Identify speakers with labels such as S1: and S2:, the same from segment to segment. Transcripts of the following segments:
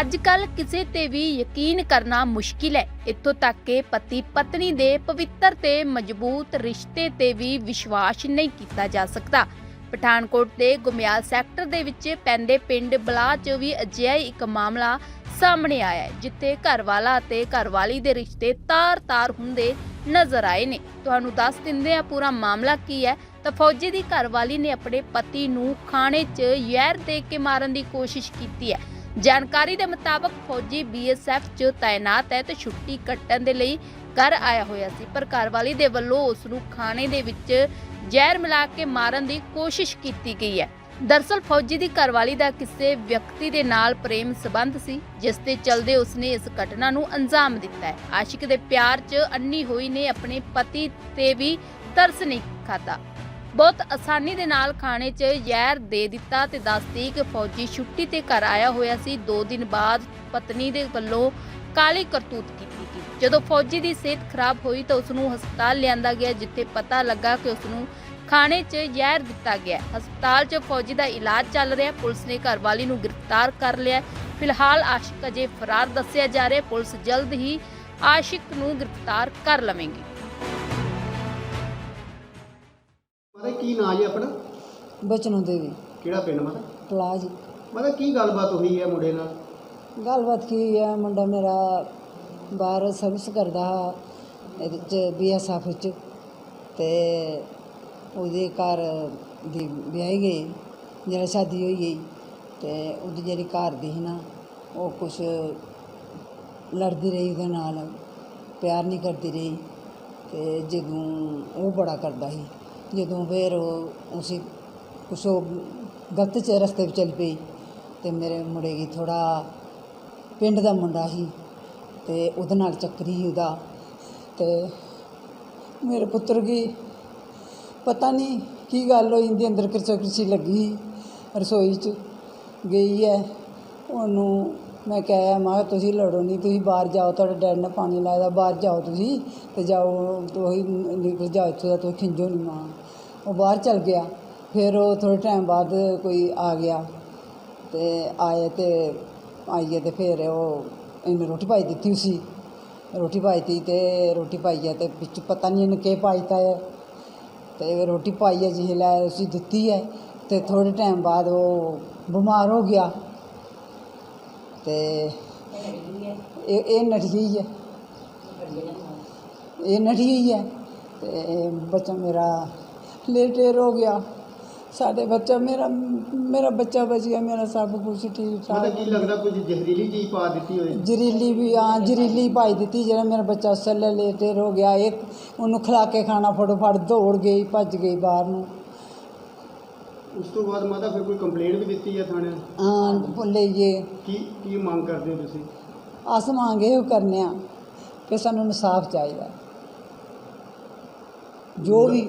S1: ਅੱਜ ਕੱਲ ਕਿਸੇ ਤੇ ਵੀ ਯਕੀਨ ਕਰਨਾ ਮੁਸ਼ਕਿਲ ਹੈ। ਇੱਥੋਂ ਤੱਕ ਕਿ ਪਤੀ ਪਤਨੀ ਦੇ ਪਵਿੱਤਰ ਤੇ ਮਜ਼ਬੂਤ ਰਿਸ਼ਤੇ ਤੇ ਵੀ ਵਿਸ਼ਵਾਸ ਨਹੀਂ ਕੀਤਾ ਜਾ ਸਕਦਾ। ਪਠਾਨਕੋਟ ਦੇ ਗੁਮਿਆਲ ਸੈਕਟਰ ਦੇ ਵਿੱਚ ਪੈਂਦੇ ਪਿੰਡ ਬਲਾ 'ਚ ਵੀ ਅਜਿਹਾ ਇੱਕ ਮਾਮਲਾ ਸਾਹਮਣੇ ਆਇਆ ਹੈ, ਜਿੱਥੇ ਘਰਵਾਲਾ ਅਤੇ ਘਰਵਾਲੀ ਦੇ ਰਿਸ਼ਤੇ ਤਾਰ-ਤਾਰ ਹੁੰਦੇ ਨਜ਼ਰ ਆਏ ਨੇ। ਤੁਹਾਨੂੰ ਦੱਸ ਦਿੰਦੇ ਆ ਪੂਰਾ ਮਾਮਲਾ ਕੀ ਹੈ। ਤਾਂ ਫੌਜੀ ਦੀ ਘਰਵਾਲੀ ਨੇ ਆਪਣੇ ਪਤੀ ਨੂੰ ਖਾਣੇ 'ਚ ਜ਼ਹਿਰ ਦੇ ਕੇ ਮਾਰਨ ਦੀ ਕੋਸ਼ਿਸ਼ ਕੀਤੀ ਹੈ। ਜਾਣਕਾਰੀ ਦੇ ਮੁਤਾਬਕ ਫੌਜੀ ਬੀਐਸਐਫ 'ਚ ਤਾਇਨਾਤ ਹੈ ਤੇ ਛੁੱਟੀ ਕੱਟਣ ਦੇ ਲਈ ਘਰ ਆਇਆ ਹੋਇਆ ਸੀ, ਪਰ ਘਰਵਾਲੀ ਦੇ ਵੱਲੋਂ ਉਸ ਨੂੰ ਖਾਣੇ ਦੇ ਵਿੱਚ ਜ਼ਹਿਰ ਮਿਲਾ ਕੇ ਮਾਰਨ ਦੀ ਕੋਸ਼ਿਸ਼ ਕੀਤੀ ਗਈ ਹੈ। ਦਰਸਲ ਫੌਜੀ ਦੀ ਘਰਵਾਲੀ ਦਾ ਕਿਸੇ ਵਿਅਕਤੀ ਦੇ ਨਾਲ ਪ੍ਰੇਮ ਸੰਬੰਧ ਸੀ, ਜਿਸ ਦੇ ਚਲਦੇ ਉਸਨੇ ਇਸ ਘਟਨਾ ਨੂੰ ਅੰਜਾਮ ਦਿੱਤਾ ਹੈ। ਆਸ਼ਿਕ ਦੇ ਪਿਆਰ 'ਚ ਅੰਨੀ ਹੋਈ ਨੇ ਆਪਣੇ ਪਤੀ ਤੇ ਵੀ ਤਰਸ ਨਹੀਂ ਖਾਦਾ ਬਹੁਤ ਆਸਾਨੀ ਦੇ ਨਾਲ ਖਾਣੇ 'ਚ ਜ਼ਹਿਰ ਦੇ ਦਿੱਤਾ ਤੇ ਦੱਸਦੀ ਕਿ ਫੌਜੀ ਛੁੱਟੀ ਤੇ ਘਰ ਆਇਆ ਹੋਇਆ ਸੀ। 2 ਦਿਨ ਬਾਅਦ ਪਤਨੀ ਦੇ ਵੱਲੋਂ ਕਾਲੀ ਕਰਤੂਤ ਕੀਤੀ ਗਈ। ਜਦੋਂ ਫੌਜੀ ਦੀ ਸਿਹਤ ਖਰਾਬ ਹੋਈ ਤਾਂ ਉਸ ਨੂੰ ਹਸਪਤਾਲ ਲਿਆਂਦਾ ਗਿਆ, ਜਿੱਥੇ ਪਤਾ ਲੱਗਾ ਕਿ ਉਸ ਨੂੰ ਖਾਣੇ 'ਚ ਜ਼ਹਿਰ ਦਿੱਤਾ ਗਿਆ। ਹਸਪਤਾਲ 'ਚ ਫੌਜੀ ਦਾ ਇਲਾਜ ਚੱਲ ਰਿਹਾ। ਪੁਲਿਸ ਨੇ ਘਰਵਾਲੀ ਨੂੰ ਗ੍ਰਿਫਤਾਰ ਕਰ ਲਿਆ। ਫਿਲਹਾਲ ਆਸ਼ਿਕ ਅਜੇ ਫਰਾਰ ਦੱਸਿਆ ਜਾ ਰਿਹਾ। ਪੁਲਿਸ ਜਲਦ ਹੀ ਆਸ਼ਿਕ ਨੂੰ ਗ੍ਰਿਫਤਾਰ ਕਰ ਲਵੇਗੀ।
S2: ਮਾਤਾ ਕੀ ਨਾਂ ਜੀ ਆਪਣਾ?
S3: ਬਚਨੋਂ ਦੇਵੀ।
S2: ਕਿਹੜਾ ਪਿੰਡ ਮਾਤਾ
S3: ਪਲਾਜ।
S2: ਮਾਤਾ ਕੀ ਗੱਲਬਾਤ ਹੋਈ ਹੈ ਮੁੰਡੇ ਨਾਲ?
S3: ਗੱਲਬਾਤ ਕੀ ਹੈ? ਮੁੰਡਾ ਮੇਰਾ ਬਾਹਰ ਸਰਵਿਸ ਕਰਦਾ ਹਾ ਇਹਦੇ ਚ ਬੀਐਸਐਫ ਚ। ਤੇ ਉਹਦੇ ਘਰ ਦੀ ਵਿਆਹੀ ਗਈ ਜਿਹੜਾ ਸ਼ਾਦੀ ਹੋਈ ਗਈ। ਤੇ ਉਹਦੀ ਜਿਹੜੀ ਘਰ ਦੀ ਸੀ ਨਾ ਉਹ ਕੁਛ ਲੜਦੀ ਰਹੀ ਉਹਦੇ ਨਾਲ ਪਿਆਰ ਨਹੀਂ ਕਰਦੀ ਰਹੀ। ਤੇ ਜਦੋਂ ਉਹ ਬੜਾ ਕਰਦਾ ਸੀ। ਜਦੋਂ ਫਿਰ ਉਹ ਕੁਛ ਉਹ ਗਲਤ ਚ ਰਸਤੇ 'ਤੇ ਚੱਲ ਪਈ ਅਤੇ ਮੇਰੇ ਮੁੰਡੇ ਕੀ ਥੋੜਾ ਪਿੰਡ ਦਾ ਮੁੰਡਾ ਸੀ ਅਤੇ ਉਹਦੇ ਨਾਲ ਚੱਕਰੀ ਸੀ ਉਹਦਾ ਅਤੇ ਮੇਰੇ ਪੁੱਤਰ ਕੀ ਪਤਾ ਨਹੀਂ ਕੀ ਗੱਲ ਹੋਈ, ਇਹਦੇ ਅੰਦਰ ਕਿਰਚਾ ਕਿਰਚੀ ਲੱਗੀ, ਰਸੋਈ 'ਚ ਗਈ ਹੈ। ਉਹਨੂੰ ਮੈਂ ਕਿਹਾ, ਮੈਂ ਤੁਸੀਂ ਲੜੋ ਨਹੀਂ ਤੁਸੀਂ ਬਾਹਰ ਜਾਓ, ਤੁਹਾਡੇ ਡੈਡ ਨੇ ਪਾਣੀ ਲਾਇਆ ਬਾਹਰ ਜਾਓ ਤੁਸੀਂ ਤੇ ਜਾਓ, ਤੁਸੀਂ ਨਿਕਲ ਜਾਓ, ਇੱਥੋਂ ਦਾ ਤੁਸੀਂ ਖਿੰਜੋ ਨਹੀਂ ਮਾਂ। ਉਹ ਬਾਹਰ ਚਲ ਗਿਆ। ਫਿਰ ਉਹ ਥੋੜੇ ਟਾਈਮ ਬਾਅਦ ਕੋਈ ਆ ਗਿਆ ਤੇ ਆਏ ਤੇ ਆਈਏ ਤੇ ਫਿਰ ਉਹ ਇਹਨੇ ਰੋਟੀ ਪਾਈ ਦਿੱਤੀ ਸੀ ਰੋਟੀ ਪਾਈ ਤੀ ਤੇ ਰੋਟੀ ਪਾਈ ਹੈ ਤੇ ਵਿੱਚ ਪਤਾ ਨਹੀਂ ਇਹਨੇ ਕੀ ਪਾਈਤਾ ਹੈ ਤੇ ਰੋਟੀ ਪਾਈ ਹੈ ਜਿਹੇ ਲੈ ਅਸੀਂ ਦਿੱਤੀ ਹੈ ਤੇ ਥੋੜੇ ਟਾਈਮ ਬਾਅਦ ਉਹ ਬਿਮਾਰ ਹੋ ਗਿਆ। ਤੇ ਇਹ ਇਹ ਨਠ ਗਈ ਹੈ ਇਹ ਨਠ ਗਈ ਹੈ ਤੇ ਬੱਚਾ ਮੇਰਾ ਲੇਟੇਰ ਹੋ ਗਿਆ। ਸਾਡੇ ਬੱਚਾ ਮੇਰਾ ਮੇਰਾ ਬੱਚਾ ਬਚ ਗਿਆ ਮੇਰਾ ਸਭ ਕੁਝ ਠੀਕ ਠਾਕ।
S2: ਕੀ ਲੱਗਦਾ ਕੁਝ ਜ਼ਹਿਰੀਲੀ ਚੀਜ਼ ਪਾ ਦਿੱਤੀ ਹੋਏ
S3: ਜ਼ਰੀਲੀ ਵੀ ਹਾਂ ਜ਼ਰੀਲੀ ਪਾਈ ਦਿੱਤੀ ਜਿਹੜਾ ਮੇਰਾ ਬੱਚਾ ਸੱਲੇ ਲੇਟੇਰ ਹੋ ਗਿਆ ਇੱਕ ਉਹਨੂੰ ਖਿਲਾ ਕੇ ਖਾਣਾ ਫਟੋਫਟ ਦੌੜ ਗਈ ਭੱਜ ਗਈ ਬਾਹਰ ਨੂੰ।
S2: ਉਸ ਤੋਂ ਬਾਅਦ ਮਾਤਾ ਫਿਰ ਕੋਈ ਕੰਪਲੇਂਟ ਵੀ ਦਿੱਤੀ ਹੈ ਥਾਣੇ
S3: ਹਾਂ ਭੁੱਲੇ ਜੇ
S2: ਕੀ ਕੀ ਮੰਗ ਕਰਦੇ ਹੋ ਤੁਸੀਂ?
S3: ਅਸ ਮੰਗੇ ਉਹ ਕਰਨੇ ਆ ਕਿ ਸਾਨੂੰ ਇਨਸਾਫ ਚਾਹੀਦਾ। ਜੋ ਵੀ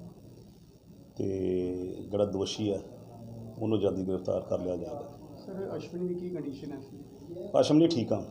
S4: ਤੇ ਜਿਹੜਾ ਦੋਸ਼ੀ ਹੈ ਉਹਨੂੰ ਜਲਦੀ ਗ੍ਰਿਫਤਾਰ ਕਰ ਲਿਆ ਜਾਏਗਾ।
S2: ਸਰ ਅਸ਼ਵਨੀ ਦੀ ਕੀ ਕੰਡੀਸ਼ਨ ਹੈ?
S4: ਲਈ ਠੀਕ ਆ।